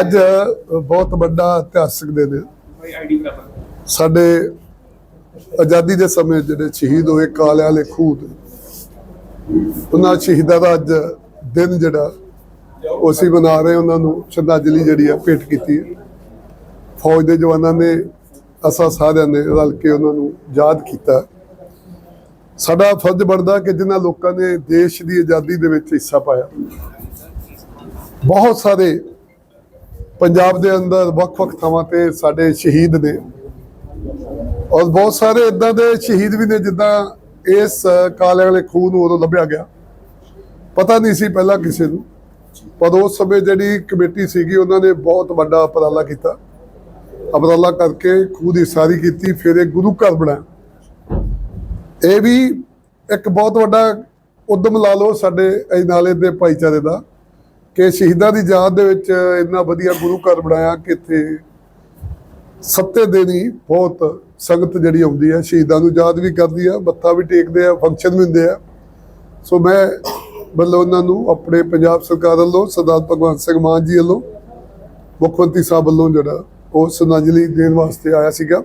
ਅੱਜ ਬਹੁਤ ਵੱਡਾ ਇਤਿਹਾਸਕ ਦਿਨ ਹੈ। ਸਾਡੇ ਆਜ਼ਾਦੀ ਦੇ ਸਮੇਂ ਜਿਹੜੇ ਸ਼ਹੀਦ ਹੋਏ ਕਾਲਿਆਂ ਵਾਲੇ ਤੇ ਉਹਨਾਂ ਸ਼ਹੀਦਾਂ ਦਾ ਅੱਜ ਦਿਨ ਜਿਹੜਾ ਉਹ ਅਸੀਂ ਮਨਾ ਰਹੇ ਉਹਨਾਂ ਨੂੰ ਸ਼ਰਧਾਂਜਲੀ ਜਿਹੜੀ ਆ ਭੇਟ ਕੀਤੀ ਹੈ। ਫੌਜ ਦੇ ਜਵਾਨਾਂ ਨੇ ਅਸਾਂ ਸਾਰਿਆਂ ਨੇ ਰਲ ਕੇ ਉਹਨਾਂ ਨੂੰ ਯਾਦ ਕੀਤਾ। ਸਾਡਾ ਫਰਜ਼ ਬਣਦਾ ਕਿ ਜਿਨ੍ਹਾਂ ਲੋਕਾਂ ਨੇ ਦੇਸ਼ ਦੀ ਆਜ਼ਾਦੀ ਦੇ ਵਿੱਚ ਹਿੱਸਾ ਪਾਇਆ। ਬਹੁਤ ਸਾਰੇ ਪੰਜਾਬ ਦੇ ਅੰਦਰ ਵੱਖ-ਵੱਖ ਥਾਵਾਂ ਤੇ ਸਾਡੇ ਸ਼ਹੀਦ ਨੇ। ਔਰ ਬਹੁਤ ਸਾਰੇ ਇਦਾਂ ਦੇ ਸ਼ਹੀਦ ਵੀ ਨੇ ਜਿੱਦਾਂ ਇਸ ਕਾਲੇ ਵਾਲੇ ਖੂਨ ਨੂੰ ਉਦੋਂ ਲੱਭਿਆ ਗਿਆ। ਪਤਾ ਨਹੀਂ ਸੀ ਪਹਿਲਾਂ ਕਿਸੇ ਨੂੰ। ਪਰ ਉਸ ਸਮੇਂ ਜਿਹੜੀ ਕਮੇਟੀ ਸੀਗੀ, ਉਹਨਾਂ ਨੇ ਬਹੁਤ ਵੱਡਾ ਉਪਰਾਲਾ ਕੀਤਾ। ਉਪਰਾਲਾ ਕਰਕੇ ਖੂਹ ਦੀ ਸਾਰੀ ਕੀਤੀ, ਫਿਰ ਇਹ ਗੁਰੂ ਘਰ ਬਣਾਇਆ। ਇਹ ਵੀ ਇੱਕ ਬਹੁਤ ਵੱਡਾ ਉਦਮ ਲਾ ਲਓ ਸਾਡੇ ਅਜਨਾਲੇ ਦੇ ਭਾਈਚਾਰੇ ਦਾ। ਕਿ ਸ਼ਹੀਦਾਂ ਦੀ ਯਾਦ ਦੇ ਵਿੱਚ ਇੰਨਾ ਵਧੀਆ ਗੁਰੂ ਘਰ ਬਣਾਇਆ ਕਿ ਇੱਥੇ ਸੱਤੇ ਦਿਨ ਹੀ ਬਹੁਤ ਸੰਗਤ ਜਿਹੜੀ ਆਉਂਦੀ ਹੈ, ਸ਼ਹੀਦਾਂ ਨੂੰ ਯਾਦ ਵੀ ਕਰਦੀ ਆ, ਮੱਥਾ ਵੀ ਟੇਕਦੇ ਆ ਫੰਕਸ਼ਨ ਵੀ ਹੁੰਦੇ ਆ। ਸੋ ਮੈਂ ਮਤਲਬ ਉਹਨਾਂ ਨੂੰ ਆਪਣੇ ਪੰਜਾਬ ਸਰਕਾਰ ਵੱਲੋਂ, ਸਰਦਾਰ ਭਗਵੰਤ ਸਿੰਘ ਮਾਨ ਜੀ ਵੱਲੋਂ, ਮੁੱਖ ਮੰਤਰੀ ਸਾਹਿਬ ਵੱਲੋਂ ਜਿਹੜਾ ਉਹ ਸ਼ਰਧਾਂਜਲੀ ਦੇਣ ਵਾਸਤੇ ਆਇਆ ਸੀਗਾ।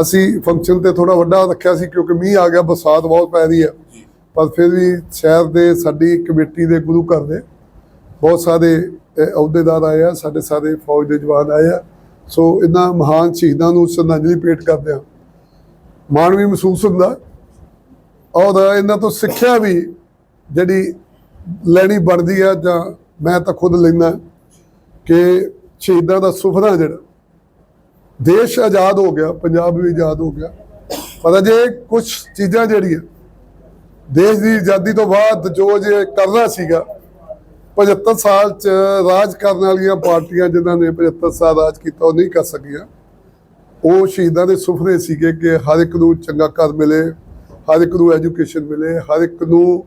ਅਸੀਂ ਫੰਕਸ਼ਨ ਤੇ ਥੋੜਾ ਵੱਡਾ ਰੱਖਿਆ ਸੀ ਕਿਉਂਕਿ ਮੀਂਹ ਆ ਗਿਆ, ਬਰਸਾਤ ਬਹੁਤ ਪੈ ਰਹੀ ਹੈ। ਪਰ ਫਿਰ ਵੀ ਸ਼ਹਿਰ ਦੇ ਸਾਡੀ ਕਮੇਟੀ ਦੇ ਗੁਰੂ ਘਰ ਦੇ ਬਹੁਤ ਸਾਰੇ ਅਹੁਦੇਦਾਰ ਆਏ ਆ, ਸਾਡੇ ਸਾਰੇ ਫੌਜ ਦੇ ਜਵਾਨ ਆਏ ਆ। ਸੋ ਇਹਨਾਂ ਮਹਾਨ ਸ਼ਹੀਦਾਂ ਨੂੰ ਸ਼ਰਧਾਂਜਲੀ ਭੇਟ ਕਰਦੇ ਆ ਮਾਣ ਵੀ ਮਹਿਸੂਸ ਹੁੰਦਾ। ਔਰ ਇਹਨਾਂ ਤੋਂ ਸਿੱਖਿਆ ਵੀ ਜਿਹੜੀ ਲੈਣੀ ਬਣਦੀ ਆ, ਜਾਂ ਮੈਂ ਤਾਂ ਖੁਦ ਲੈਣਾ ਕਿ ਸ਼ਹੀਦਾਂ ਦਾ ਸੁਪਨਾ ਜਿਹੜਾ, ਦੇਸ਼ ਆਜ਼ਾਦ ਹੋ ਗਿਆ, ਪੰਜਾਬ ਵੀ ਆਜ਼ਾਦ ਹੋ ਗਿਆ। ਪਰ ਅਜੇ ਕੁਝ ਚੀਜ਼ਾਂ ਜਿਹੜੀਆਂ, ਦੇਸ਼ ਦੀ ਆਜ਼ਾਦੀ ਤੋਂ ਬਾਅਦ ਜੋ ਜੇ ਕਰਨਾ ਸੀਗਾ 75 ਸਾਲ ਚ ਰਾਜ ਕਰਨ ਵਾਲੀਆਂ ਪਾਰਟੀਆਂ ਜਿਨ੍ਹਾਂ ਨੇ 75 ਸਾਲ ਰਾਜ ਕੀਤਾ, ਉਹ ਨਹੀਂ ਕਰ ਸਕੀਆਂ। ਉਹ ਸ਼ਹੀਦਾਂ ਦੇ ਸੁਪਨੇ ਸੀਗੇ ਕਿ ਹਰ ਇੱਕ ਨੂੰ ਚੰਗਾ ਘਰ ਮਿਲੇ, ਹਰ ਇੱਕ ਨੂੰ ਐਜੂਕੇਸ਼ਨ ਮਿਲੇ, ਹਰ ਇੱਕ ਨੂੰ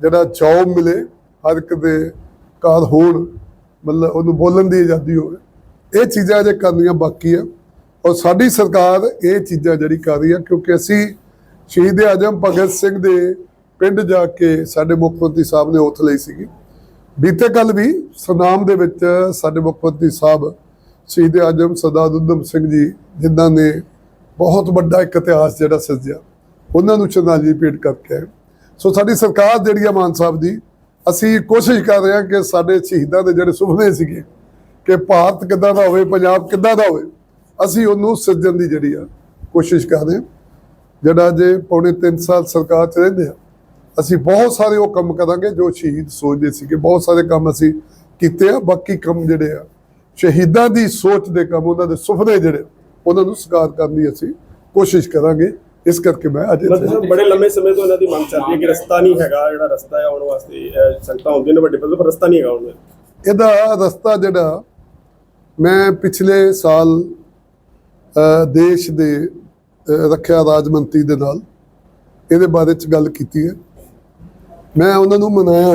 ਜਿਹੜਾ ਜੌਬ ਮਿਲੇ, ਹਰ ਇੱਕ ਦੇ ਘਰ ਹੋਣ, ਮਤਲਬ ਉਹਨੂੰ ਬੋਲਣ ਦੀ ਆਜ਼ਾਦੀ ਹੋਵੇ। ਇਹ ਚੀਜ਼ਾਂ ਅਜੇ ਕਰਨੀਆਂ ਬਾਕੀ ਆ। ਔਰ ਸਾਡੀ ਸਰਕਾਰ ਇਹ ਚੀਜ਼ਾਂ ਜਿਹੜੀ ਕਰ ਰਹੀ ਆ, ਕਿਉਂਕਿ ਅਸੀਂ ਸ਼ਹੀਦ ਆਜਮ ਭਗਤ ਸਿੰਘ ਦੇ ਪਿੰਡ ਜਾ ਕੇ ਸਾਡੇ ਮੁੱਖ ਮੰਤਰੀ ਸਾਹਿਬ ਨੇ ਉੱਥ ਲਈ ਸੀਗੀ। ਬੀਤੇ ਕੱਲ ਵੀ ਸੁਨਾਮ ਦੇ ਵਿੱਚ ਸਾਡੇ ਮੁੱਖ ਮੰਤਰੀ ਸਾਹਿਬ ਸ਼ਹੀਦ ਆਜਮ ਸਰਦਾਰ ਉਧਮ ਸਿੰਘ ਜੀ, ਜਿਨ੍ਹਾਂ ਨੇ ਬਹੁਤ ਵੱਡਾ ਇੱਕ ਇਤਿਹਾਸ ਜਿਹੜਾ ਸਿਰਜਿਆ, ਉਹਨਾਂ ਨੂੰ ਸ਼ਰਧਾਂਜਲੀ ਭੇਟ ਕਰਕੇ ਆਏ। ਸੋ ਸਾਡੀ ਸਰਕਾਰ ਜਿਹੜੀ ਆ ਮਾਨ ਸਾਹਿਬ ਦੀ ਅਸੀਂ ਕੋਸ਼ਿਸ਼ ਕਰ ਰਹੇ ਹਾਂ ਕਿ ਸਾਡੇ ਸ਼ਹੀਦਾਂ ਦੇ ਜਿਹੜੇ ਸੁਪਨੇ ਸੀਗੇ ਕਿ ਭਾਰਤ ਕਿੱਦਾਂ ਦਾ ਹੋਵੇ, ਪੰਜਾਬ ਕਿੱਦਾਂ ਦਾ ਹੋਵੇ, ਅਸੀਂ ਉਹਨੂੰ ਸਿਰਜਣ ਦੀ ਜਿਹੜੀ ਆ ਕੋਸ਼ਿਸ਼ ਕਰ ਰਹੇ ਹਾਂ। ਜਿਹੜਾ ਜੇ ਪੌਣੇ 3 ਸਾਲ ਸਰਕਾਰ ਚ ਰਹਿੰਦੇ ਆ ਅਸੀਂ ਬਹੁਤ ਸਾਰੇ ਉਹ ਕੰਮ ਕਰਾਂਗੇ ਜੋ ਸ਼ਹੀਦ ਸੋਚਦੇ ਸੀਗੇ। ਬਹੁਤ ਸਾਰੇ ਕੰਮ ਅਸੀਂ ਕੀਤੇ ਆ ਬਾਕੀ ਕੰਮ ਜਿਹੜੇ ਆ ਸ਼ਹੀਦਾਂ ਦੀ ਸੋਚ ਦੇ ਕੰਮ ਉਹਨਾਂ ਦੇ ਸੁਪਨੇ ਜਿਹੜੇ ਉਹਨਾਂ ਨੂੰ ਸਾਕਾਰ ਕਰਨ ਦੀ ਅਸੀਂ ਕੋਸ਼ਿਸ਼ ਕਰਾਂਗੇ। ਇਸ ਕਰਕੇ ਮੈਂ ਅੱਜ ਬੜੇ ਲੰਮੇ ਸਮੇਂ ਤੋਂ ਇਹਨਾਂ ਦੀ ਮੰਗ ਚੱਲ ਰਹੀ ਹੈ ਕਿ ਰਸਤਾ ਨਹੀਂ ਹੈਗਾ ਜਿਹੜਾ ਰਸਤਾ ਹੈ ਆਉਣ ਵਾਸਤੇ ਸੰਗਤਾਂ ਹੁੰਦੀਆਂ ਨੇ ਵੱਡੇ ਪੱਧਰ ਪਰ ਰਸਤਾ ਨਹੀਂ ਹੈਗਾ ਉਹਨਾਂ ਇਹਦਾ ਰਸਤਾ ਜਿਹੜਾ ਮੈਂ ਪਿਛਲੇ ਸਾਲ ਦੇਸ਼ ਦੇ ਰੱਖਿਆ ਰਾਜ ਮੰਤਰੀ ਦੇ ਨਾਲ ਇਹਦੇ ਬਾਰੇ ਚ ਗੱਲ ਕੀਤੀ ਹੈ। ਮੈਂ ਉਹਨਾਂ ਨੂੰ ਮਨਾਇਆ।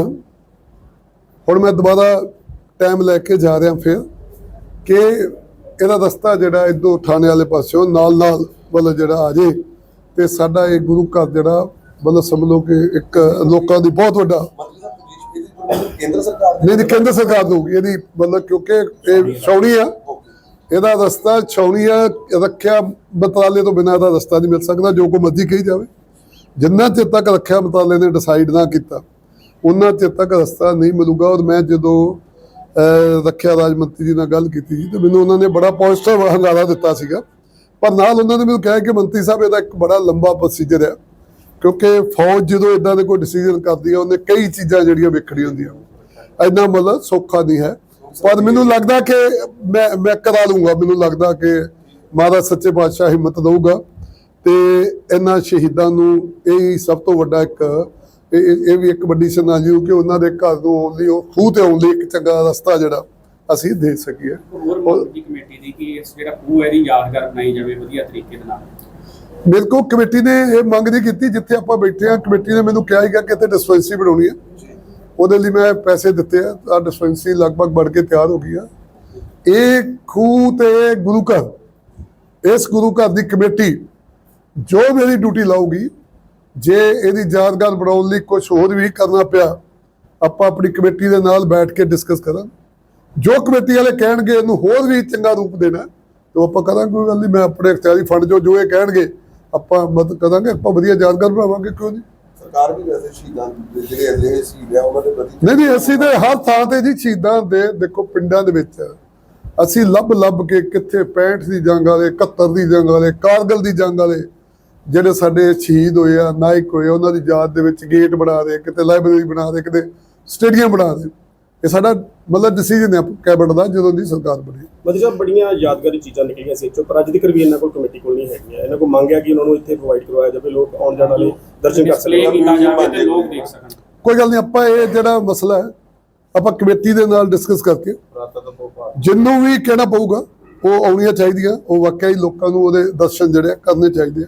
ਹੁਣ ਮੈਂ ਦੁਬਾਰਾ ਟਾਈਮ ਲੈ ਕੇ ਜਾ ਰਿਹਾ ਫਿਰ ਕਿ ਇਹਦਾ ਰਸਤਾ ਜਿਹੜਾ ਇਦੋਂ ਥਾਣੇ ਵਾਲੇ ਪਾਸਿਓਂ ਨਾਲ ਨਾਲ ਮਤਲਬ ਜਿਹੜਾ ਆ ਜੇ ਤੇ ਸਾਡਾ ਇਹ ਗੁਰੂ ਘਰ ਜਿਹੜਾ ਮਤਲਬ ਸਮਝ ਕਿ ਇੱਕ ਲੋਕਾਂ ਦੀ ਬਹੁਤ ਵੱਡਾ ਕੇਂਦਰ ਸਰਕਾਰ ਨਹੀਂ ਕੇਂਦਰ ਸਰਕਾਰ ਦਊਗੀ ਇਹਦੀ ਮਤਲਬ ਕਿਉਂਕਿ ਇਹ ਛਾਉਣੀ ਆ। ਇਹਦਾ ਰਸਤਾ ਛਾਉਣੀ ਆ ਰੱਖਿਆ ਮੰਤਰਾਲੇ ਤੋਂ ਬਿਨਾਂ ਦਾ ਰਸਤਾ ਨਹੀਂ ਮਿਲ ਸਕਦਾ ਜੋ ਕੋ ਮਰਜ਼ੀ ਕਹੀ ਜਾਵੇ। ਜਿੰਨਾ ਚਿਰ ਤੱਕ ਰੱਖਿਆ ਮੰਤਰਾਲੇ ਨੇ ਡਿਸਾਈਡ ਨਾ ਕੀਤਾ, ਉਹਨਾਂ ਚਿਰ ਤੱਕ ਰਸਤਾ ਨਹੀਂ ਮਿਲੂਗਾ। ਔਰ ਮੈਂ ਜਦੋਂ ਰੱਖਿਆ ਰਾਜ ਮੰਤਰੀ ਜੀ ਨਾਲ ਗੱਲ ਕੀਤੀ ਸੀ, ਤੇ ਮੈਨੂੰ ਉਹਨਾਂ ਨੇ ਬੜਾ ਪੋਜ਼ਿਟਿਵ ਹੰਗਾਰਾ ਦਿੱਤਾ ਸੀਗਾ। ਪਰ ਨਾਲ ਉਹਨਾਂ ਨੇ ਮੈਨੂੰ ਕਿਹਾ ਕਿ ਮੰਤਰੀ ਸਾਹਿਬ, ਇਹਦਾ ਇੱਕ ਬੜਾ ਲੰਬਾ ਪ੍ਰੋਸੀਜਰ ਹੈ। ਕਿਉਂਕਿ ਫੌਜ ਜਦੋਂ ਇਦਾਂ ਦੇ ਕੋਈ ਡਿਸੀਜਨ ਕਰਦੀ ਹੈ, ਉਹਨੇ ਕਈ ਚੀਜ਼ਾਂ ਜਿਹੜੀਆਂ ਵੇਖਣੀਆਂ ਹੁੰਦੀਆਂ। ਇੰਨਾ ਮਤਲਬ ਸੌਖਾ ਨਹੀਂ ਹੈ। ਪਰ ਮੈਨੂੰ ਲੱਗਦਾ ਕਿ ਮੈਂ ਮੈਂ ਕਰਾ ਲੂੰਗਾ। ਮੈਨੂੰ ਲੱਗਦਾ ਕਿ ਮਹਾਰਾਜ ਸੱਚੇ ਪਾਤਸ਼ਾਹ ਹਿੰਮਤ ਦਊਗਾ। ਤੇ ਇਹਨਾਂ ਸ਼ਹੀਦਾਂ ਨੂੰ ਇਹ ਸਭ ਤੋਂ ਵੱਡਾ ਇੱਕ ਇਹ ਵੀ ਇੱਕ ਵੱਡੀ ਸ਼ਰਧਾਂਜਲੀ ਹੋ ਕਿ ਉਹਨਾਂ ਦੇ ਘਰ ਨੂੰ ਆਉਣ ਲਈ ਉਹ ਖੂਹ ਤੇ ਆਉਣ ਲਈ ਇੱਕ ਚੰਗਾ ਰਸਤਾ ਜਿਹੜਾ ਅਸੀਂ ਦੇ ਸਕੀਏ। ਹੋਰ ਦੀ ਕਮੇਟੀ ਦੀ ਕਿ ਇਸ ਜਿਹੜਾ ਖੂਹ ਹੈ ਇਹਦੀ ਯਾਦਗਾਰ ਬਣਾਈ ਜਾਵੇ ਵਧੀਆ ਤਰੀਕੇ ਦੇ ਨਾਲ। ਮੇਰੇ ਕੋਲ ਕਮੇਟੀ ਨੇ ਇਹ ਮੰਗ ਨਹੀਂ ਕੀਤੀ ਜਿੱਥੇ ਆਪਾਂ ਬੈਠੇ ਆ ਕਮੇਟੀ ਨੇ ਮੈਨੂੰ ਕਿਹਾ ਸੀਗਾ ਕਿ ਇੱਥੇ ਡਿਸਪੈਂਸਰੀ ਬਣਾਉਣੀ ਹੈ। ਉਹਦੇ ਲਈ ਮੈਂ ਪੈਸੇ ਦਿੱਤੇ ਆ ਆ ਡਿਸਪੈਂਸਰੀ ਲਗਭਗ ਬਣ ਕੇ ਤਿਆਰ ਹੋ ਗਈ ਆ। ਇਹ ਖੂਹ ਤੇ ਗੁਰੂ ਘਰ ਇਸ ਗੁਰੂ ਘਰ ਦੀ ਕਮੇਟੀ ਜੋ ਮੇਰੀ ਡਿਊਟੀ ਲਾਊਗੀ ਜੇ ਇਹਦੀ ਯਾਦਗਾਰ ਬਣਾਉਣ ਲਈ ਕੁਝ ਹੋਰ ਵੀ ਕਰਨਾ ਪਿਆ ਆਪਾਂ ਆਪਣੀ ਕਮੇਟੀ ਦੇ ਨਾਲ ਬੈਠ ਕੇ ਡਿਸਕਸ ਕਰਾਂ ਜੋ ਕਮੇਟੀ ਵਾਲੇ ਕਹਿਣਗੇ ਇਹਨੂੰ ਹੋਰ ਵੀ ਚੰਗਾ ਰੂਪ ਦੇਣਾ ਤੇ ਆਪਾਂ ਕਰਾਂਗੇ ਕੋਈ ਗੱਲ ਨਹੀਂ ਮੈਂ ਆਪਣੇ ਇਖਤਿਆਰੀ ਫੰਡ ਜੋ ਜੋ ਇਹ ਕਹਿਣਗੇ ਆਪਾਂ ਮਦਦ ਕਰਾਂਗੇ ਆਪਾਂ ਵਧੀਆ ਯਾਦਗਾਰ ਬਣਾਵਾਂਗੇ ਕਿਉਂ ਨਹੀਂ? ਸਰਕਾਰ ਵੀ ਵੈਸੇ ਸ਼ਹੀਦਾਂ ਦੇ ਜਿਹੜੇ ਅਜਿਹੇ ਸ਼ਹੀਦ ਆ ਉਹਨਾਂ ਦੇ ਪ੍ਰਤੀ ਨਹੀਂ ਨਹੀਂ ਅਸੀਂ ਤੇ ਹਰ ਥਾਂ ਤੇ ਜੀ ਸ਼ਹੀਦਾਂ ਦੇ ਦੇਖੋ ਪਿੰਡਾਂ ਦੇ ਵਿੱਚ ਅਸੀਂ ਲੱਭ ਲੱਭ ਕੇ ਕਿੱਥੇ 65 ਦੀ ਜੰਗ ਵਾਲੇ 71 ਦੀ ਜੰਗ ਵਾਲੇ ਕਾਰਗਲ ਦੀ ਜੰਗ ਵਾਲੇ ਜਿਹੜੇ ਸਾਡੇ ਸ਼ਹੀਦ ਹੋਏ ਆ ਨਾਇਕ ਹੋਏ ਆ, ਉਹਨਾਂ ਦੀ ਯਾਦ ਦੇ ਵਿੱਚ ਗੇਟ ਬਣਾ ਦੇ ਕਿਤੇ ਲਾਇਬ੍ਰੇਰੀ ਬਣਾ ਦੇ ਕਿਤੇ ਸਟੇਡੀਅਮ ਬਣਾ ਦੇ। ਇਹ ਸਾਡਾ ਮਤਲਬ ਡਿਸੀਜਨ ਹੈ ਕੈਬਨਿਟ ਦਾ ਜਦੋਂ ਦੀ ਸਰਕਾਰ ਬਣੀ। ਮਤਲਬ ਸਾਹਿਬ ਬੜੀਆਂ ਯਾਦਗਾਰੀ ਚੀਜ਼ਾਂ ਨਿਕਲੀਆਂ ਸੀ ਚੋ ਪਰ ਅੱਜ ਤੱਕ ਵੀ ਇਹਨਾਂ ਕੋਲ ਕਮੇਟੀ ਕੋਲ ਨਹੀਂ ਹੈਗੀਆਂ। ਇਹਨਾਂ ਕੋਲ ਮੰਗਿਆ ਕਿ ਉਹਨਾਂ ਨੂੰ ਇੱਥੇ ਪ੍ਰੋਵਾਈਡ ਕਰਵਾਇਆ ਜਾਵੇ ਲੋਕ ਆਉਣ ਜਾਣ ਵਾਲੇ ਦਰਸ਼ਨ ਕਰ ਸਕਣ। ਕੀਤਾ ਜਾਵੇ ਤੇ ਲੋਕ ਦੇਖ ਸਕਣ। ਕੋਈ ਗੱਲ ਨਹੀਂ ਆਪਾਂ ਇਹ ਜਿਹੜਾ ਮਸਲਾ ਹੈ ਆਪਾਂ ਕਮੇਟੀ ਦੇ ਨਾਲ ਡਿਸਕਸ ਕਰਕੇ ਜਿੰਨੂੰ ਵੀ ਕਹਿਣਾ ਪਊਗਾ ਉਹ ਆਉਣੀਆਂ ਚਾਹੀਦੀਆਂ ਉਹ ਵਾਕਿਆ ਹੀ ਲੋਕਾਂ ਨੂੰ ਉਹਦੇ ਦਰਸ਼ਨ ਜਿਹੜੇ ਕਰਨੇ ਚਾਹੀਦੇ ਆ।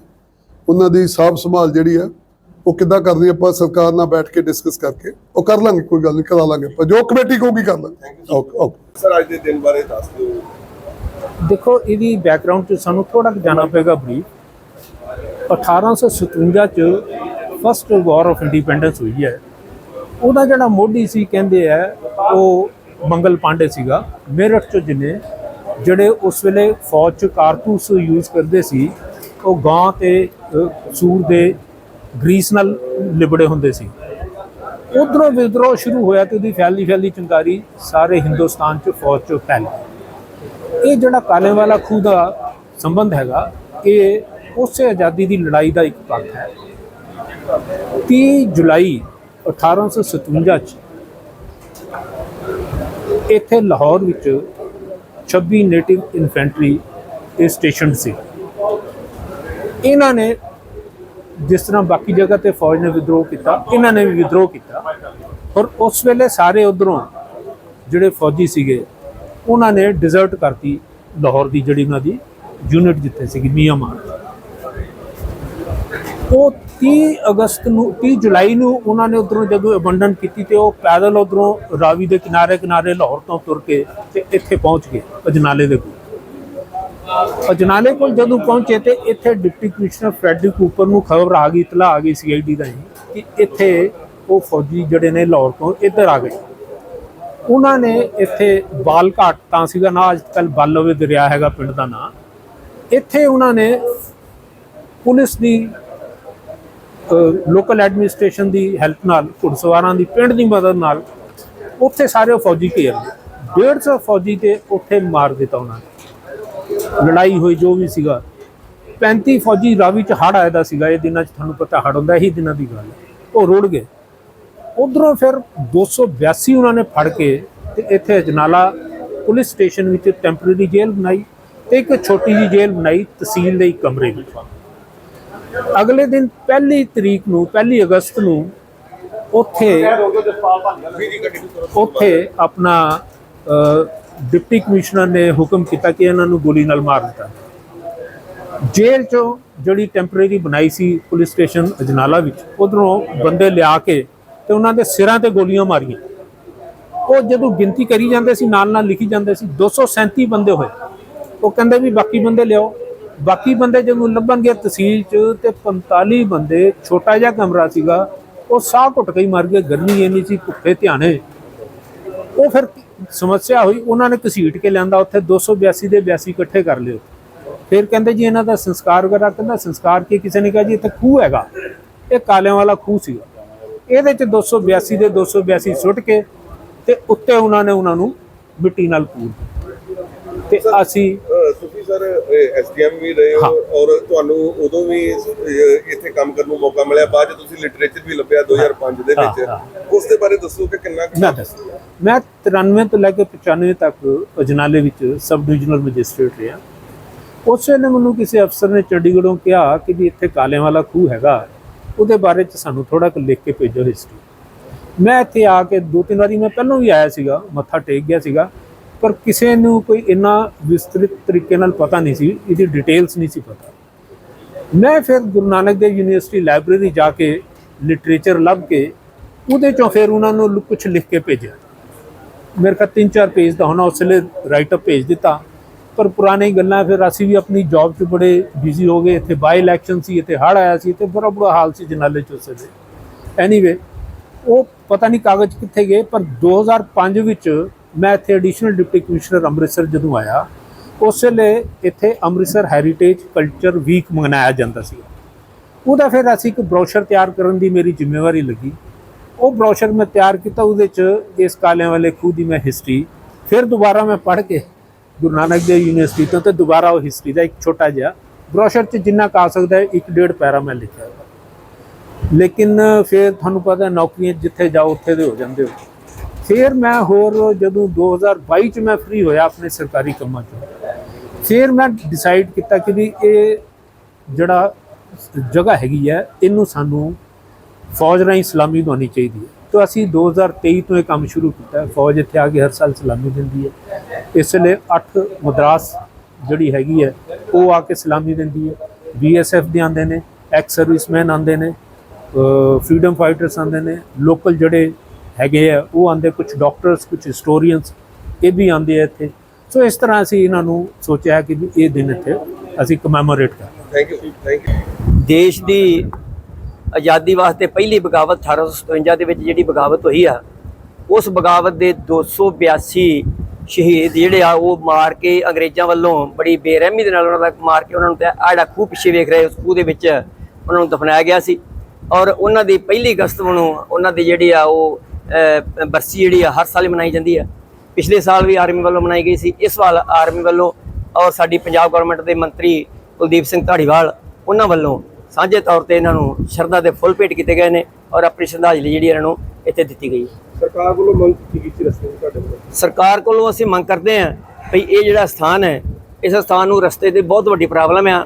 ਉਹਨਾਂ ਦੀ ਸਾਂਭ ਸੰਭਾਲ ਜਿਹੜੀ ਆ ਉਹ ਕਿੱਦਾਂ ਕਰਨੀ ਆਪਾਂ ਸਰਕਾਰ ਨਾਲ ਬੈਠ ਕੇ ਡਿਸਕਸ ਕਰਕੇ ਉਹ ਕਰ ਲਾਂਗੇ ਕੋਈ ਗੱਲ ਨਹੀਂ ਕਰਾ ਲਾਂਗੇ ਆਪਾਂ। ਜੋ ਕਮੇਟੀ ਕਹੂਗੀ ਕਰ ਲਾਂਗੇ। ਓਕੇ ਓਕੇ ਸਰ ਅੱਜ ਦੇ ਦਿਨ ਬਾਰੇ ਦੱਸ ਦਿਓ। ਦੇਖੋ ਇਹਦੀ ਬੈਕਗ੍ਰਾਉਂਡ 'ਚ ਸਾਨੂੰ ਥੋੜਾ ਕੁ ਜਾਣਾ ਪਏਗਾ ਬਰੀਫ 1857 ਚ ਫਸਟ ਵਾਰ ਆਫ ਇੰਡੀਪੈਂਡੈਂਸ ਹੋਈ ਹੈ। ਉਹਦਾ ਜਿਹੜਾ ਮੋਢੀ ਸੀ ਕਹਿੰਦੇ ਆ ਉਹ ਮੰਗਲ ਪਾਂਡੇ ਸੀਗਾ ਮੇਰਠ ਚ ਜਿਹਨੇ ਜਿਹੜੇ ਉਸ ਵੇਲੇ ਫੌਜ ਚ ਕਾਰਤੂਸ ਯੂਜ਼ ਕਰਦੇ ਸੀ ਉਹ ਗਾਂ ਤੇ ਸੂਰ ਦੇ ਗਰੀਸ ਨਾਲ ਲਿਬੜੇ ਹੁੰਦੇ ਸੀ। ਉਧਰੋਂ ਵਿਦਰੋਹ ਸ਼ੁਰੂ ਹੋਇਆ ਤੇ ਉਹਦੀ ਫੈਲੀ ਫੈਲੀ ਚਿੰਗਾਰੀ ਸਾਰੇ ਹਿੰਦੁਸਤਾਨ ਚ ਫੌਜ ਚ ਫੈਲ। ਇਹ ਜਿਹੜਾ ਕਾਲੇ ਵਾਲਾ ਖੂਹ ਦਾ ਸੰਬੰਧ ਹੈਗਾ, ਇਹ ਉਸੇ ਆਜ਼ਾਦੀ ਦੀ ਲੜਾਈ ਦਾ ਇੱਕ ਪੱਖ ਹੈ। 30 ਜੁਲਾਈ 1857 ਚ ਇੱਥੇ ਲਾਹੌਰ ਵਿੱਚ 26 ਨੇਟਿਵ ਇਨਫੈਂਟਰੀ ਇਹ ਸਟੇਸ਼ਨ ਸੀ। ਇਹਨਾਂ ਨੇ ਜਿਸ ਤਰ੍ਹਾਂ ਬਾਕੀ ਜਗ੍ਹਾ ਤੇ ਫੌਜ ਨੇ ਵਿਦਰੋਹ ਕੀਤਾ, ਇਹਨਾਂ ਨੇ ਵੀ ਵਿਦਰੋਹ ਕੀਤਾ। ਔਰ ਉਸ ਵੇਲੇ ਸਾਰੇ ਉਧਰੋਂ ਜਿਹੜੇ ਫੌਜੀ ਸੀਗੇ, ਉਹਨਾਂ ਨੇ ਡਿਜ਼ਰਟ ਕਰਤੀ ਲਾਹੌਰ ਦੀ ਜਿਹੜੀ ਉਹਨਾਂ ਦੀ ਯੂਨਿਟ ਜਿੱਥੇ ਸੀਗੀ ਮੀਆਂਮਾਰ। ਉਹ 30 ਅਗਸਤ ਨੂੰ 30 ਜੁਲਾਈ ਨੂੰ ਉਹਨਾਂ ਨੇ ਉਧਰੋਂ ਜਦੋਂ ਅਬੰਡਨ ਕੀਤੀ ਤੇ ਉਹ ਪੈਦਲ ਉਧਰੋਂ ਰਾਵੀ ਦੇ ਕਿਨਾਰੇ ਕਿਨਾਰੇ ਲਾਹੌਰ ਤੋਂ ਤੁਰ ਕੇ ਤੇ ਇੱਥੇ ਪਹੁੰਚ ਗਏ, ਅਜਨਾਲੇ ਦੇ ਕੋਲ। ਅਜਨਾਲੇ ਕੋਲ ਜਦੋਂ ਪਹੁੰਚੇ ਤੇ ਇੱਥੇ ਡਿਪਟੀ ਕਮਿਸ਼ਨਰ ਫਰੈਡਰਿਕ ਕੂਪਰ ਨੂੰ ਖਬਰ ਆ ਗਈ ਇਤਲਾ ਆ ਗਈ ਸੀਆਈਡੀ ਦਾ ਕਿ ਇੱਥੇ ਉਹ ਫੌਜੀ ਜਿਹੜੇ ਨੇ ਲਾਹੌਰ ਤੋਂ ਇੱਧਰ ਆ ਗਏ। ਉਹਨਾਂ ਨੇ ਇੱਥੇ ਬਾਲ ਘਾਟ, ਤਾਂ ਸੀਗਾ ਨਾ, ਅੱਜ ਕੱਲ ਬਾਲੋਵੇ ਦਰਿਆ ਹੈਗਾ ਪਿੰਡ ਦਾ ਨਾਂ। ਇੱਥੇ ਉਹਨਾਂ ਨੇ ਪੁਲਿਸ ਦੀ ਲੋਕਲ ਐਡਮਿਨਿਸਟ੍ਰੇਸ਼ਨ ਦੀ ਹੈਲਪ ਨਾਲ, ਘੁੜਸਵਾਰਾਂ ਦੀ, ਪਿੰਡ ਦੀ ਮਦਦ ਨਾਲ ਉੱਥੇ ਸਾਰੇ ਫੌਜੀ ਘੇਰ ਲਏ। 150 ਫੌਜੀ ਤੇ ਉੱਥੇ ਮਾਰ ਦਿੱਤਾ ਉਹਨਾਂ ਨੇ। ਲੜਾਈ ਹੋਈ ਜੋ ਵੀ ਸੀਗਾ। 35 ਫੌਜੀ ਰਾਵੀ ਚ ਹੜ ਆਇਆ ਦਾ ਸੀਗਾ ਇਹ ਦਿਨਾਂ ਚ ਤੁਹਾਨੂੰ ਪਤਾ ਹੜ ਹੁੰਦਾ ਇਹੀ ਦਿਨਾਂ ਦੀ ਗੱਲ ਉਹ ਰੁੜ ਗਏ। ਉਧਰੋਂ ਫਿਰ 282 ਉਹਨਾਂ ਨੇ ਫੜ ਕੇ ਤੇ ਇੱਥੇ ਅਜਨਾਲਾ ਪੁਲਿਸ ਸਟੇਸ਼ਨ ਵਿੱਚ ਟੈਂਪਰੇਰੀ ਜੇਲ੍ਹ ਬਣਾਈ ਤੇ ਇੱਕ ਛੋਟੀ ਜਿਹੀ ਜੇਲ੍ਹ ਬਣਾਈ ਤਹਿਸੀਲ ਦੇ ਇੱਕ ਕਮਰੇ ਵਿੱਚ। ਅਗਲੇ ਦਿਨ ਪਹਿਲੀ ਤਰੀਕ ਨੂੰ ਪਹਿਲੀ ਅਗਸਤ ਨੂੰ ਉੱਥੇ ਉੱਥੇ ਆਪਣਾ ਡਿਪਟੀ ਕਮਿਸ਼ਨਰ ਨੇ ਹੁਕਮ ਕੀਤਾ ਕਿ ਇਹਨਾਂ ਨੂੰ ਗੋਲੀ ਨਾਲ ਮਾਰ ਦਿੱਤਾ। ਜੇਲ੍ਹ ਚੋਂ ਜਿਹੜੀ ਟੈਂਪਰੇਰੀ ਬਣਾਈ ਸੀ ਪੁਲਿਸ ਸਟੇਸ਼ਨ ਅਜਨਾਲਾ ਵਿੱਚ, ਉਧਰੋਂ ਬੰਦੇ ਲਿਆ ਕੇ ਤੇ ਉਹਨਾਂ ਦੇ ਸਿਰਾਂ ਤੇ ਗੋਲੀਆਂ ਮਾਰੀਆਂ। ਉਹ ਜਦੋਂ ਗਿਣਤੀ ਕਰੀ ਜਾਂਦੇ ਸੀ, ਨਾਲ ਨਾਲ ਲਿਖੀ ਜਾਂਦੇ ਸੀ 237 ਬੰਦੇ ਹੋਏ। ਉਹ ਕਹਿੰਦੇ ਵੀ ਬਾਕੀ ਬੰਦੇ ਲਿਆਓ। ਬਾਕੀ ਬੰਦੇ ਜਦੋਂ ਲੱਭਣਗੇ ਤਹਿਸੀਲ 'ਚ ਤੇ 45 ਬੰਦੇ, ਛੋਟਾ ਜਿਹਾ ਕਮਰਾ ਸੀਗਾ, ਉਹ ਸਾਹ ਘੁੱਟ ਕੇ ਹੀ ਮਰ ਗਏ। ਗਰਮੀ ਇੰਨੀ ਸੀ, ਭੁੱਖੇ ਧਿਆਣੇ ਉਹ ਫਿਰ ਸਮੱਸਿਆ ਹੋਈ, ਉਹਨਾਂ ਨੇ ਘਸੀਟ ਕੇ ਲਿਆਂਦਾ, ਉੱਥੇ 282 ਦੇ 82 ਇਕੱਠੇ ਕਰ ਲਿਓ। ਫਿਰ ਕਹਿੰਦੇ ਜੀ ਇਹਨਾਂ ਦਾ ਸੰਸਕਾਰ ਵਗੈਰਾ ਕਹਿੰਦਾ, ਸੰਸਕਾਰ ਕੀ? ਕਿਸੇ ਨੇ ਕਿਹਾ ਜੀ ਇੱਥੇ ਖੂਹ ਹੈਗਾ। ਇਹ ਕਾਲਿਆਂ ਵਾਲਾ ਖੂਹ ਸੀ ਇਹਦੇ ਚ 282 ਦੇ 282 ਸੁੱਟ ਕੇ ਤੇ ਉੱਤੇ ਉਹਨਾਂ ਨੇ ਉਹਨਾਂ ਨੂੰ ਮਿੱਟੀ ਨਾਲ ਪੂਰ ਦਿੱਤਾ। ਤੇ ਅਸੀਂ ਸਰ ਐਸਡੀਐਮ ਵੀ ਰਹੇ ਹੋ ਔਰ ਤੁਹਾਨੂੰ ਉਦੋਂ ਵੀ ਇੱਥੇ ਕੰਮ ਕਰਨ ਨੂੰ ਮੌਕਾ ਮਿਲਿਆ ਬਾਅਦ 'ਚ ਤੁਸੀਂ ਲਿਟਰੇਚਰ ਵੀ ਲੱਭਿਆ 2005 ਦੇ ਵਿੱਚ। ਉਸ ਦੇ ਬਾਰੇ ਦੱਸੋ ਕਿ ਕਿੰਨਾ ਮੈਂ ਦੱਸ ਮੈਂ 93 ਤੋਂ ਲੈ ਕੇ 95 ਤੱਕ ਅਜਨਾਲੇ ਵਿੱਚ ਸਬ ਡਿਵੀਜ਼ਨਲ ਮੈਜਿਸਟ੍ਰੇਟ ਰਿਹਾ। ਉਸ ਵੇਲੇ ਮੈਨੂੰ ਕਿਸੇ ਅਫਸਰ ਨੇ ਚੰਡੀਗੜ੍ਹੋਂ ਕਿਹਾ ਕਿ ਵੀ ਇੱਥੇ ਕਾਲਿਆਂ ਵਾਲਾ ਖੂਹ ਹੈਗਾ। ਉਹਦੇ ਬਾਰੇ ਚ ਸਾਨੂੰ ਥੋੜਾ ਕੁ ਲਿਖ ਕੇ ਭੇਜੋ ਹਿਸਟਰੀ ਮੈਂ ਇੱਥੇ ਆ ਕੇ ਦੋ ਤਿੰਨ ਵਾਰੀ ਮੈਂ ਪਹਿਲਾਂ ਵੀ ਆਇਆ ਸੀਗਾ ਮੱਥਾ ਟੇਕ ਗਿਆ ਸੀਗਾ। ਪਰ ਕਿਸੇ ਨੂੰ ਕੋਈ ਇੰਨਾ ਵਿਸਤ੍ਰਿਤ ਤਰੀਕੇ ਨਾਲ ਪਤਾ ਨਹੀਂ ਸੀ, ਇਹਦੀ ਡਿਟੇਲਸ ਨਹੀਂ ਸੀ ਪਤਾ। ਮੈਂ ਫਿਰ ਗੁਰੂ ਨਾਨਕ ਦੇਵ ਯੂਨੀਵਰਸਿਟੀ ਲਾਇਬ੍ਰੇਰੀ ਜਾ ਕੇ ਲਿਟਰੇਚਰ ਲੱਭ ਕੇ ਉਹਦੇ ਚੋਂ ਫਿਰ ਉਹਨਾਂ ਨੂੰ ਕੁਝ ਲਿਖ ਕੇ ਭੇਜਿਆ। ਮੇਰੇ ਕੋਲ ਤਿੰਨ ਚਾਰ ਪੇਜ ਦਾ ਹੋਣਾ ਉਸ ਵੇਲੇ ਰਾਈਟ ਅਪ ਭੇਜ ਦਿੱਤਾ। ਪਰ ਪੁਰਾਣੀ ਗੱਲਾਂ ਫਿਰ ਅਸੀਂ ਵੀ ਆਪਣੀ ਜੌਬ 'ਚ ਬੜੇ ਬਿਜ਼ੀ ਹੋ ਗਏ। ਇੱਥੇ ਬਾਈ ਇਲੈਕਸ਼ਨ ਸੀ, ਇੱਥੇ ਹੜ ਆਇਆ ਸੀ ਤੇ ਬੜਾ ਬੁਰਾ ਹਾਲ ਸੀ ਜਨਾਲੇ 'ਚ ਉਸ ਵੇਲੇ ਐਨੀਵੇ ਉਹ ਪਤਾ ਨਹੀਂ ਕਾਗਜ਼ ਕਿੱਥੇ ਗਏ, ਪਰ 2005 ਵਿੱਚ ਮੈਂ ਇੱਥੇ ਐਡੀਸ਼ਨਲ ਡਿਪਟੀ ਕਮਿਸ਼ਨਰ ਅੰਮ੍ਰਿਤਸਰ ਜਦੋਂ ਆਇਆ, ਉਸ ਵੇਲੇ ਇੱਥੇ ਅੰਮ੍ਰਿਤਸਰ ਹੈਰੀਟੇਜ ਕਲਚਰ ਵੀਕ ਮਨਾਇਆ ਜਾਂਦਾ ਸੀ ਉਹਦਾ ਫਿਰ ਅਸੀਂ ਇੱਕ ਬ੍ਰੋਸ਼ਰ ਤਿਆਰ ਕਰਨ ਦੀ ਮੇਰੀ ਜ਼ਿੰਮੇਵਾਰੀ ਲੱਗੀ। ਉਹ ਬ੍ਰੋਸ਼ਰ ਮੈਂ ਤਿਆਰ ਕੀਤਾ, ਉਹਦੇ ਚ ਇਸ ਕਾਲਿਆਂ ਵਾਲੇ ਖੂਹ ਦੀ ਮੈਂ ਹਿਸਟਰੀ ਫਿਰ ਦੁਬਾਰਾ ਮੈਂ ਪੜ੍ਹ ਕੇ ਗੁਰੂ ਨਾਨਕ ਦੇਵ ਯੂਨੀਵਰਸਿਟੀ ਤੋਂ ਤੇ ਦੁਬਾਰਾ ਉਹ ਹਿਸਟਰੀ ਦਾ ਇੱਕ ਛੋਟਾ ਜਿਹਾ ਬ੍ਰੋਸ਼ਰ ਚ ਜਿੰਨਾ ਕਾ ਸਕਦਾ ਇੱਕ ਡੇਢ ਪੈਰਾ ਮੈਂ ਲਿਖਿਆ ਲੇਕਿਨ ਫਿਰ ਤੁਹਾਨੂੰ ਪਤਾ ਨੌਕਰੀਆਂ ਜਿੱਥੇ ਜਾਓ, ਉੱਥੇ ਦੇ ਹੋ ਜਾਂਦੇ ਹੋ। ਫਿਰ ਮੈਂ ਹੋਰ ਜਦੋਂ 2022 ਚ ਮੈਂ ਫ੍ਰੀ ਹੋਇਆ ਆਪਣੇ ਸਰਕਾਰੀ ਕੰਮਾਂ ਤੋਂ ਫਿਰ ਮੈਂ ਡਿਸਾਈਡ ਕੀਤਾ ਕਿ ਵੀ ਇਹ ਜਿਹੜਾ ਜਗ੍ਹਾ ਹੈਗੀ ਹੈ, ਇਹਨੂੰ ਸਾਨੂੰ ਫੌਜ ਰਾਹੀਂ ਸਲਾਮੀ ਦਵਾਉਣੀ ਚਾਹੀਦੀ ਹੈ। ਤਾਂ ਅਸੀਂ 2023 ਤੋਂ ਇਹ ਕੰਮ ਸ਼ੁਰੂ ਕੀਤਾ। ਫੌਜ ਇੱਥੇ ਆ ਕੇ ਹਰ ਸਾਲ ਸਲਾਮੀ ਦਿੰਦੀ ਹੈ। ਇਸ ਲਈ 8 ਮਦਰਾਸ ਜਿਹੜੀ ਹੈਗੀ ਹੈ, ਉਹ ਆ ਕੇ ਸਲਾਮੀ ਦਿੰਦੀ ਹੈ। ਬੀਐਸਐਫ ਦੇ ਆਉਂਦੇ ਨੇ ਐਕਸ ਸਰਵਿਸਮੈਨ ਆਉਂਦੇ ਨੇ ਫਰੀडम ਫਾਈਟਰਸ ਆਉਂਦੇ ਨੇ ਲੋਕਲ ਜਿਹੜੇ ਹੈਗੇ ਆ ਉਹ ਆਉਂਦੇ ਕੁਝ ਡਾਕਟਰਸ ਕੁਝ ਹਿਸਟੋਰੀਅਨਸ ਇਹ ਵੀ ਆਉਂਦੇ ਆ ਇੱਥੇ। ਸੋ ਇਸ ਤਰ੍ਹਾਂ ਅਸੀਂ ਇਹਨਾਂ ਨੂੰ ਸੋਚਿਆ ਕਿ ਵੀ ਇਹ ਦਿਨ ਇੱਥੇ ਅਸੀਂ ਕਮੈਮੋਰੇਟ ਕਰਾਂ ਥੈਂਕ ਯੂ ਥੈਂਕ ਯੂ ਦੇਸ਼ ਦੀ ਆਜ਼ਾਦੀ ਵਾਸਤੇ ਪਹਿਲੀ ਬਗਾਵਤ 1857 ਦੇ ਵਿੱਚ ਜਿਹੜੀ ਬਗਾਵਤ ਹੋਈ ਆ ਉਸ ਬਗਾਵਤ ਦੇ 282 ਸ਼ਹੀਦ ਜਿਹੜੇ ਆ ਉਹ ਮਾਰ ਕੇ ਅੰਗਰੇਜ਼ਾਂ ਵੱਲੋਂ ਬੜੀ ਬੇਰਹਿਮੀ ਦੇ ਨਾਲ ਉਹਨਾਂ ਦਾ ਮਾਰ ਕੇ ਉਹਨਾਂ ਨੂੰ ਤੇ ਜਿਹੜਾ ਖੂਹ ਪਿੱਛੇ ਵੇਖ ਰਹੇ ਉਸ ਖੂਹ ਦੇ ਵਿੱਚ ਉਹਨਾਂ ਨੂੰ ਦਫਨਾਇਆ ਗਿਆ ਸੀ। ਔਰ ਉਹਨਾਂ ਦੀ ਪਹਿਲੀ ਅਗਸਤ ਨੂੰ ਉਹਨਾਂ ਦੀ ਜਿਹੜੀ ਆ ਉਹ ਬਰਸੀ ਜਿਹੜੀ ਆ ਹਰ ਸਾਲ ਹੀ ਮਨਾਈ ਜਾਂਦੀ ਆ। ਪਿਛਲੇ ਸਾਲ ਵੀ ਆਰਮੀ ਵੱਲੋਂ ਮਨਾਈ ਗਈ ਸੀ। ਇਸ ਵਾਰ ਆਰਮੀ ਵੱਲੋਂ ਔਰ ਸਾਡੀ ਪੰਜਾਬ ਗਵਰਨਮੈਂਟ ਦੇ ਮੰਤਰੀ ਕੁਲਦੀਪ ਸਿੰਘ ਧਾੜੀਵਾਲ ਉਹਨਾਂ ਵੱਲੋਂ ਸਾਂਝੇ ਤੌਰ ਤੇ ਇਹਨਾਂ ਨੂੰ ਸ਼ਰਧਾ ਦੇ ਫੁੱਲ ਭੇਟ ਕੀਤੇ ਗਏ ਨੇ ਔਰ ਆਪਣੀ ਸ਼ਰਧਾਂਜਲੀ ਜਿਹੜੀ ਇਹਨਾਂ ਨੂੰ ਇੱਥੇ ਦਿੱਤੀ ਗਈ ਹੈ। ਸਰਕਾਰ ਵੱਲੋਂ ਮੰਗ ਕੀਤੀ ਗਈ ਸੀ ਰਸਤੇ ਤੁਹਾਡੇ ਵੱਲੋਂ? ਸਰਕਾਰ ਕੋਲੋਂ ਅਸੀਂ ਮੰਗ ਕਰਦੇ ਹਾਂ ਭਈ ਇਹ ਜਿਹੜਾ ਸਥਾਨ ਹੈ ਇਸ ਸਥਾਨ ਨੂੰ ਰਸਤੇ ਤੇ ਬਹੁਤ ਵੱਡੀ ਪ੍ਰੋਬਲਮ ਆ।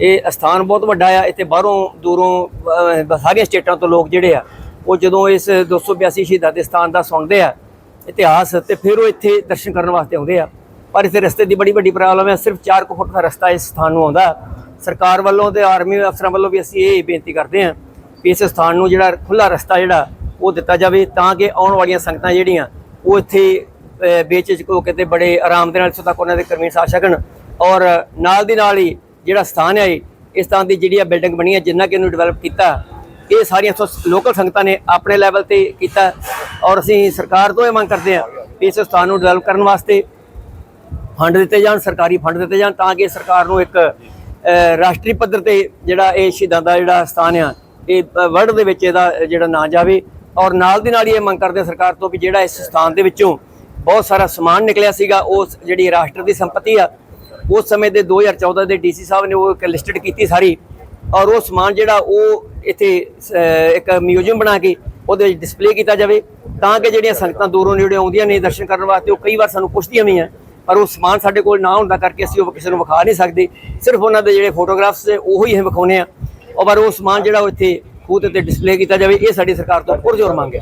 ਇਹ ਸਥਾਨ ਬਹੁਤ ਵੱਡਾ ਆ। ਇੱਥੇ ਬਾਹਰੋਂ ਦੂਰੋਂ ਸਾਰੀਆਂ ਸਟੇਟਾਂ ਤੋਂ ਲੋਕ ਜਿਹੜੇ ਆ ਉਹ ਜਦੋਂ ਇਸ 282 ਸ਼ਹੀਦਾਂ ਦੇ ਸਥਾਨ ਦਾ ਸੁਣਦੇ ਆ ਇਤਿਹਾਸ ਤੇ ਫਿਰ ਉਹ ਇੱਥੇ ਦਰਸ਼ਨ ਕਰਨ ਵਾਸਤੇ ਆਉਂਦੇ ਆ। ਪਰ ਇੱਥੇ ਰਸਤੇ ਦੀ ਬੜੀ ਵੱਡੀ ਪ੍ਰੋਬਲਮ ਹੈ ਸਿਰਫ 4 ਕੁ ਫੁੱਟ ਦਾ ਰਸਤਾ ਇਸ ਸਥਾਨ ਨੂੰ ਆਉਂਦਾ। ਸਰਕਾਰ ਵੱਲੋਂ ਤੇ ਆਰਮੀ ਅਫਸਰਾਂ ਵੱਲੋਂ ਵੀ ਅਸੀਂ ਇਹ ਬੇਨਤੀ ਕਰਦੇ ਹਾਂ ਕਿ ਇਸ ਸਥਾਨ ਨੂੰ ਜਿਹੜਾ ਖੁੱਲਾ ਰਸਤਾ ਜਿਹੜਾ ਉਹ ਦਿੱਤਾ ਜਾਵੇ ਤਾਂ ਕਿ ਆਉਣ ਵਾਲੀਆਂ ਸੰਗਤਾਂ ਜਿਹੜੀਆਂ ਉਹ ਇੱਥੇ ਅਹ, ਬੇਚਿਜਕ ਹੋ ਕੇ ਤੇ ਬੜੇ ਆਰਾਮ ਦੇ ਨਾਲ ਇੱਥੋਂ ਤੱਕ ਉਹਨਾਂ ਦੇ ਕਰਮੀ ਆ ਸਕਣ। ਔਰ ਨਾਲ ਦੀ ਨਾਲ ਹੀ ਜਿਹੜਾ ਸਥਾਨ ਹੈ ਇਸ ਸਥਾਨ ਦੀ ਜਿਹੜੀ ਆ ਬਿਲਡਿੰਗ ਬਣੀ ਹੈ ਜਿੰਨਾ ਕਿ ਇਹਨੂੰ ਡਿਵੈਲਪ ਕੀਤਾ ਇਹ ਸਾਰੀਆਂ ਇੱਥੋਂ ਲੋਕਲ ਸੰਗਤਾਂ ਨੇ ਆਪਣੇ ਲੈਵਲ ਤੇ ਕੀਤਾ ਔਰ ਅਸੀਂ ਸਰਕਾਰ ਤੋਂ ਇਹ ਮੰਗ ਕਰਦੇ ਹਾਂ ਕਿ ਇਸ ਸਥਾਨ ਨੂੰ ਡਿਵੈਲਪ ਕਰਨ ਵਾਸਤੇ ਫੰਡ ਦਿੱਤੇ ਜਾਣ, ਸਰਕਾਰੀ ਫੰਡ ਦਿੱਤੇ ਜਾਣ ਤਾਂ ਕਿ ਸਰਕਾਰ ਨੂੰ ਇੱਕ ਰਾਸ਼ਟਰੀ ਪੱਧਰ ਤੇ ਜਿਹੜਾ ਇਹ ਸ਼ਹੀਦਾਂ ਦਾ ਜਿਹੜਾ ਸਥਾਨ ਆ, ਇਹ ਵਰਲਡ ਦੇ ਵਿੱਚ ਇਹਦਾ ਜਿਹੜਾ ਨਾਂ ਜਾਵੇ ਔਰ ਨਾਲ ਦੀ ਨਾਲ ਹੀ ਇਹ ਮੰਗ ਕਰਦੇ ਸਰਕਾਰ ਤੋਂ ਵੀ ਜਿਹੜਾ ਇਸ ਸਥਾਨ ਦੇ ਵਿੱਚੋਂ ਬਹੁਤ ਸਾਰਾ ਸਮਾਨ ਨਿਕਲਿਆ ਸੀਗਾ, ਉਸ ਜਿਹੜੀ ਰਾਸ਼ਟਰ ਦੀ ਸੰਪਤੀ ਆ, ਉਸ ਸਮੇਂ ਦੇ 2014 ਦੇ ਡੀਸੀ ਸਾਹਿਬ ਨੇ ਉਹ ਇੱਕ ਲਿਸਟਡ ਕੀਤੀ ਸਾਰੀ ਔਰ ਉਹ ਸਮਾਨ ਜਿਹੜਾ ਉਹ ਇੱਥੇ ਇੱਕ ਮਿਊਜ਼ੀਅਮ ਬਣਾ ਕੇ ਉਹਦੇ ਵਿੱਚ ਡਿਸਪਲੇ ਕੀਤਾ ਜਾਵੇ, ਤਾਂ ਕਿ ਜਿਹੜੀਆਂ ਸੰਗਤਾਂ ਦੂਰੋਂ ਨੇੜੇ ਆਉਂਦੀਆਂ ਨੇ ਦਰਸ਼ਨ ਕਰਨ ਵਾਸਤੇ, ਉਹ ਕਈ ਵਾਰ ਸਾਨੂੰ ਪੁੱਛਦੀਆਂ ਵੀ ਆ, ਪਰ ਉਹ ਸਮਾਨ ਸਾਡੇ ਕੋਲ ਨਾ ਹੁੰਦਾ ਕਰਕੇ ਅਸੀਂ ਉਹ ਕਿਸੇ ਨੂੰ ਵਿਖਾ ਨਹੀਂ ਸਕਦੇ। ਸਿਰਫ ਉਹਨਾਂ ਦੇ ਜਿਹੜੇ ਫੋਟੋਗ੍ਰਾਫਸ ਨੇ, ਉਹੀ ਅਸੀਂ ਵਿਖਾਉਨੇ ਆ। ਔਰ ਪਰ ਉਹ ਸਮਾਨ ਜਿਹੜਾ ਉਹ ਇੱਥੇ ਖੂਹ ਤੇ ਡਿਸਪਲੇ ਕੀਤਾ ਜਾਵੇ, ਇਹ ਸਾਡੀ ਸਰਕਾਰ ਤੋਂ ਪੁਰਜ਼ੋਰ ਮੰਗ ਹੈ